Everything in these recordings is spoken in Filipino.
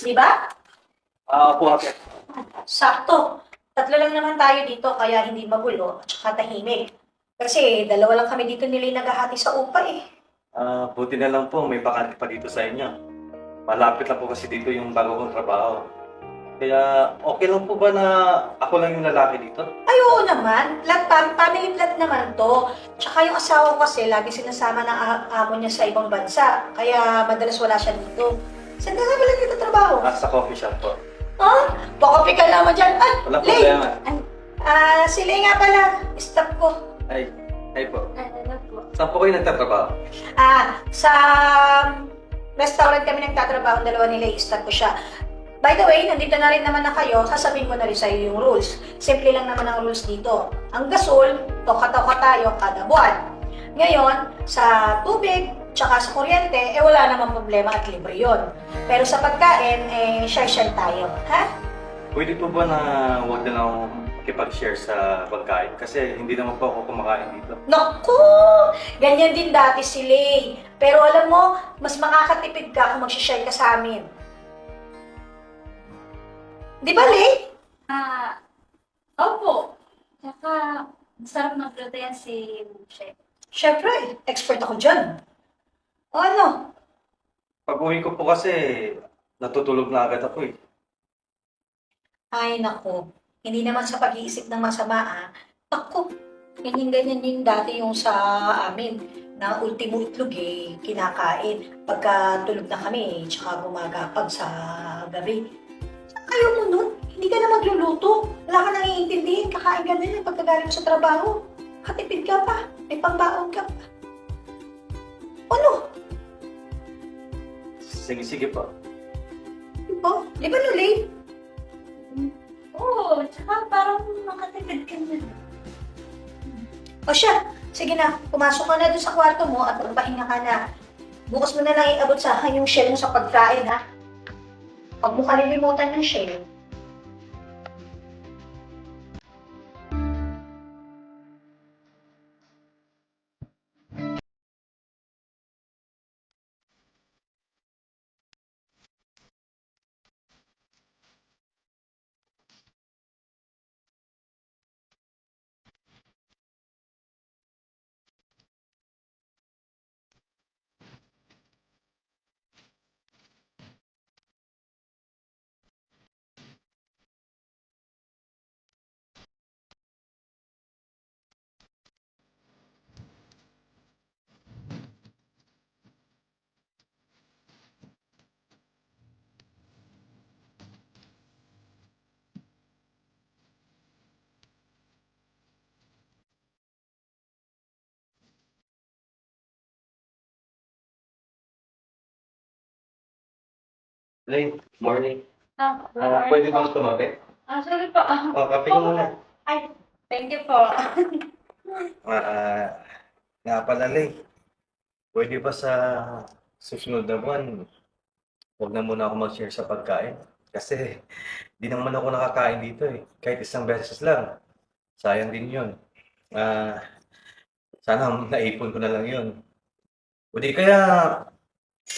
Di ba? Ah, opo, ate. Sakto. Tatlo lang naman tayo dito, kaya hindi magulo at saka tahimik. Kasi dalawa lang kami dito nila yung naghahati sa upa eh. Ah, buti na lang po, may bakante pa dito sa inyo. Malapit lang po kasi dito yung bago kong trabaho. Kaya, okay lang po ba na ako lang yung lalaki dito? Ay, oo naman. Flat fam- family flat naman to. Tsaka yung asawa ko kasi lagi sinasama ng a- amo niya sa ibang bansa. Kaya madalas wala siya dito. Saan ka pala dito trabaho? Ah, sa coffee shop po. Ha? Baka ka naman dyan. Ay, Wala Lay! problema. Ah, si Lay nga pala. Stop ko. Ay, ay po. Ano po? Saan po kayo nagtatrabaho? Ah, sa restaurant kami nagtatrabaho, ang dalawa nila, i-start ko siya. By the way, nandito na rin naman na kayo, sasabihin ko na rin sa'yo yung rules. Simple lang naman ang rules dito. Ang gasol, toka-toka tayo kada buwan. Ngayon, sa tubig, tsaka sa kuryente, eh wala namang problema at libre yon. Pero sa pagkain, eh share-share tayo. Ha? Pwede po ba na huwag na lang akong makipag-share sa pagkain? Kasi hindi naman po ako kumakain dito. Naku! Ganyan din dati si Lay. Pero alam mo, mas makakatipid ka kung mag-share ka sa amin. Di ba, Lay? Ah, opo. Tsaka, masarap magluto yan si Chef. Siyempre, expert ako dyan. O ano? Pag uwi ko po kasi, natutulog na agad ako eh. Ay, naku. Hindi naman sa pag-iisip ng masama, ah. Naku, ganyan-ganyan din dati yung sa amin na ultimo itlog eh, kinakain. Pagka tulog na kami, tsaka gumagapag sa gabi. Ayaw mo nun? Hindi ka na magluluto. Wala ka nang iintindihin. Kakain ka na lang pagkagaling mo sa trabaho. Katipid ka pa. May pambaon ka pa. Ano? Sige, sige po. Oh, di ba nulay? Oo, tsaka parang makatipid ka na. O siya, sige na, pumasok ka na doon sa kwarto mo at magpahinga ka na. Bukas mo na lang iabot sa akin yung shell mo sa pagkain, ha? Huwag mo kalilimutan ng shell. Late, morning. Ah, Ah, pwede bang tumabi? Ah, sorry po. Ah, O, kape ka muna. thank you po. Ah, nga pala, Lay. Pwede ba sa susunod na buwan, huwag na muna ako mag-share sa pagkain. Kasi di naman ako nakakain dito eh. Kahit isang beses lang. Sayang din yun. Ah, sana naipon ko na lang yun. O di kaya,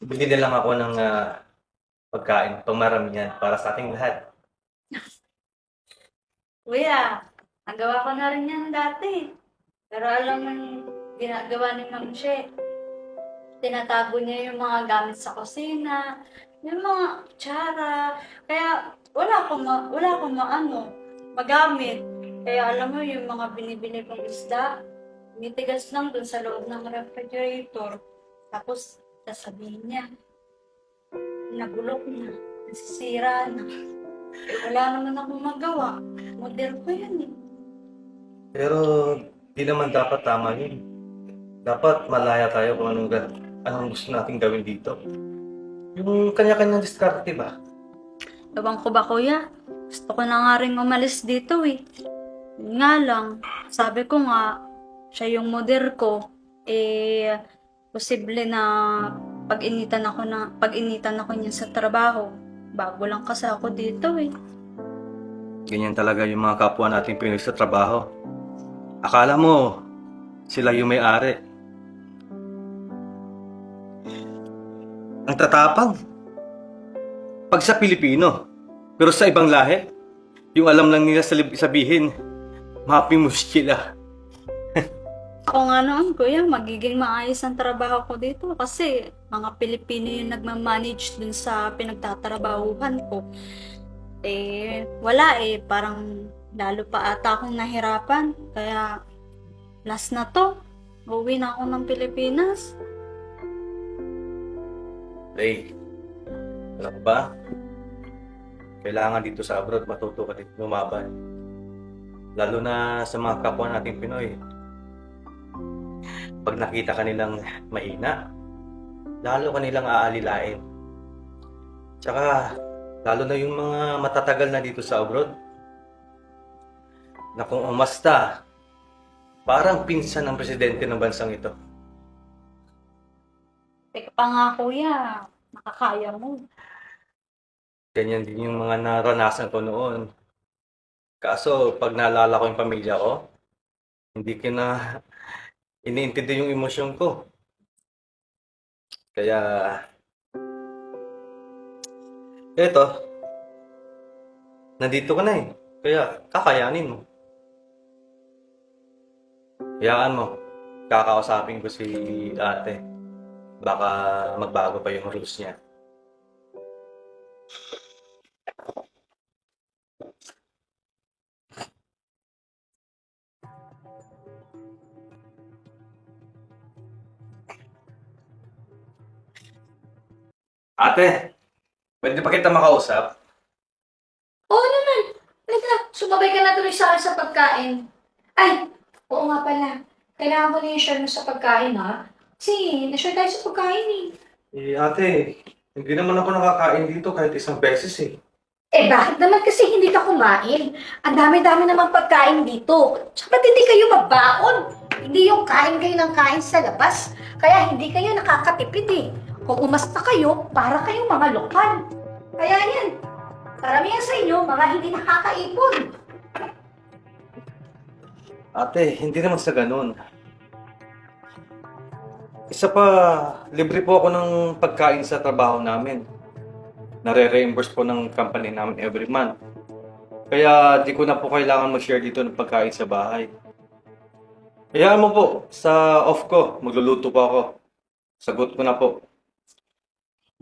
bili na lang ako ng ah, pagkain, pamaramihan para sa ating lahat. Kuya, nagawa ko na rin yan dati. Pero alam mo yung ginagawa ni Ma'am She, tinatago niya yung mga gamit sa kusina, yung mga kutsara. Kaya wala akong, ma- wala akong maano, magamit. Kaya alam mo yung mga binibili kong isda, mitigas lang dun sa loob ng refrigerator. Tapos sasabihin niya, nabulok na, nasisira na. Eh, wala naman akong magawa. Model ko yan eh. Pero di naman dapat tama yun. Dapat malaya tayo kung anong, anong gusto nating gawin dito. Yung kanya-kanyang diskarte ba? Ewan ko ba kuya? Gusto ko na nga rin umalis dito eh. Yun Nga lang, sabi ko nga, siya yung model ko, eh, posible na pag-initan ako na, pag-initan ako niya sa trabaho. Bago lang kasi ako dito eh. Ganyan talaga yung mga kapwa nating Pinoy sa trabaho. Akala mo, sila yung may-ari. Ang tatapang. pag sa Pilipino. Pero sa ibang lahi, yung alam lang nila sabihin, mapi muskila. Ako nga naman, kuya, magiging maayos ang trabaho ko dito kasi mga Pilipino yung nagmamanage dun sa pinagtatrabahuhan ko. Eh, wala eh. Parang lalo pa ata akong nahirapan. Kaya, last na to. Uwi na ako ng Pilipinas. Ray, alam ba? Kailangan dito sa abroad matuto ka dito lumaban. Lalo na sa mga kapwa nating Pinoy. Pag nakita ka nilang mahina, lalo ka nilang aalilain. Tsaka, lalo na yung mga matatagal na dito sa abroad, na kung umasta, parang pinsan ng presidente ng bansang ito. Teka pa nga, kuya. Nakakaya mo. Ganyan din yung mga naranasan ko noon. Kaso, pag naalala ko yung pamilya ko, hindi ko na iniintindi yung emosyon ko. Kaya, eto, nandito ka na eh. Kaya, kakayanin mo. Hayaan mo, kakausapin ko si ate. Baka magbago pa yung rules niya. Ate, pwede pa kita makausap? Oo naman. Halika, sumabay ka na tuloy sa akin sa pagkain. Ay, oo nga pala. Kailangan ko na yung share mo sa pagkain, ha? Kasi, na-share tayo sa pagkain, eh. Eh, ate, hindi naman ako nakakain dito kahit isang beses eh. Eh, bakit naman kasi hindi ka kumain? Ang dami-dami naman pagkain dito. Tsaka ba't hindi kayo magbaon? Hindi yung kain kayo ng kain sa labas. Kaya hindi kayo nakakatipid eh. Kung umasta kayo, para kayong mga lokal. Kaya yan, karamihan sa inyo, mga hindi nakakaipon. Ate, hindi naman sa ganun. Isa pa, libre po ako ng pagkain sa trabaho namin. Nare-reimburse po ng company namin every month. Kaya di ko na po kailangan mag-share dito ng pagkain sa bahay. Kaya mo po, sa off ko, magluluto po ako. Sagot ko na po.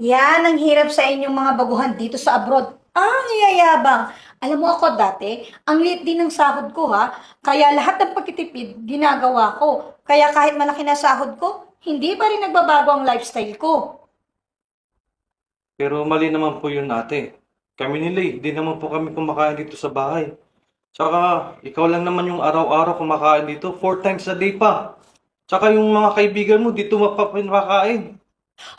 Yan ang hirap sa inyong mga baguhan dito sa abroad. Ah, yayabang. Alam mo ako dati, ang liit din ng sahod ko ha. Kaya lahat ng pagtitipid, ginagawa ko. Kaya kahit malaki na sahod ko, hindi pa rin nagbabago ang lifestyle ko. Pero mali naman po yun ate. Kami nila eh, di naman po kami kumakain dito sa bahay. Tsaka, ikaw lang naman yung araw-araw kumakain dito, four times a day pa. Tsaka yung mga kaibigan mo, dito mapapakain.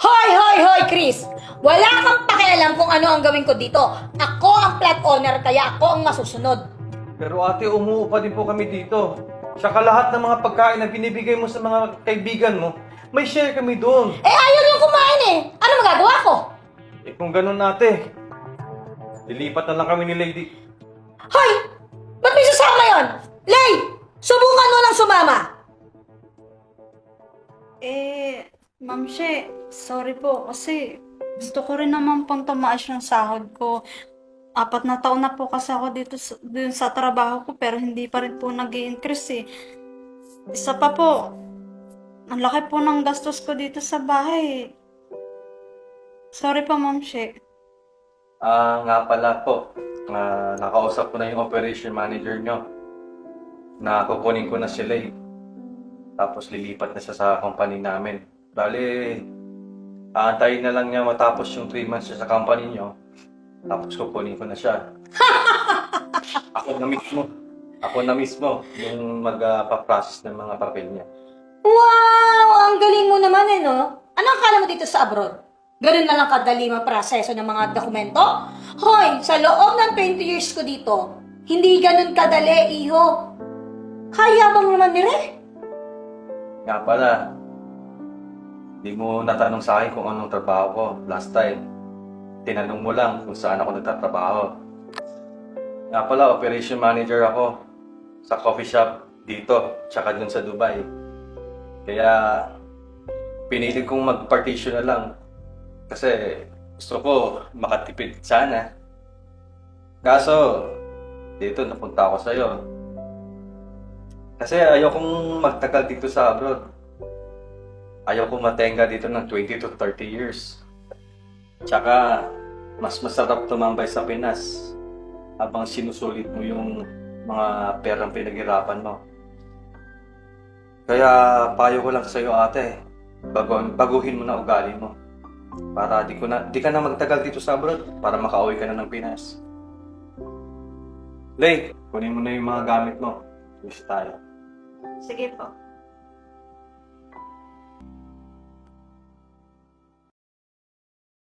Hoy, hoy, hoy, Chris! Wala kang pakialam kung ano ang gawin ko dito. Ako ang plot owner, kaya ako ang masusunod. Pero ate, umuupa din po kami dito. Tsaka lahat ng mga pagkain na binibigay mo sa mga kaibigan mo, may share kami doon. Eh, ayaw niyong kumain eh. Ano magagawa ko? Eh kung ganun ate, lilipat na lang kami ni Lady. Hoy! Ba't may sasama yon? Lay! Subukan mo lang sumama! Eh, Ma'am She, sorry po kasi gusto ko rin naman pang tumaas yung sahod ko. Apat na taon na po kasi ako dito dun sa trabaho ko pero hindi pa rin po nag increase eh. Isa pa po, ang laki po ng gastos ko dito sa bahay. Sorry po, Ma'am She. Ah, nga pala po. Ah, nakausap ko na yung operation manager nyo. Na kukunin ko na sila eh. Tapos lilipat na siya sa company namin. Bale, aantayin na lang niya matapos yung 3 months siya sa company nyo. Tapos kukunin ko na siya. Ako na mismo. Ako na mismo yung magpa-process ng mga papel niya. Wow! Ang galing mo naman eh, no? Ano akala mo dito sa abroad? Ganun na lang kadali maproseso ng mga dokumento? Hoy, sa loob ng 20 years ko dito, hindi ganun kadali, iho. Kaya bang naman ni Re? Nga pala, di mo natanong sa akin kung anong trabaho ko last time. Tinanong mo lang kung saan ako nagtatrabaho. Nga pala, operation manager ako sa coffee shop dito, tsaka dun sa Dubai. Kaya, pinili kong mag-partition na lang. Kasi, gusto ko makatipid sana. Kaso, dito napunta ako sa'yo. Kasi ayokong magtagal dito sa abroad. Ayoko matenga dito ng 20 to 30 years. Tsaka, mas masarap tumambay sa Pinas habang sinusulit mo yung mga perang pinaghirapan mo. Kaya payo ko lang sa'yo ate, bago, baguhin mo na ugali mo. Para di, ko na, di ka na magtagal dito sa abroad para makauwi ka na ng Pinas. Lay, kunin mo na yung mga gamit mo. Wish tayo. Sige po.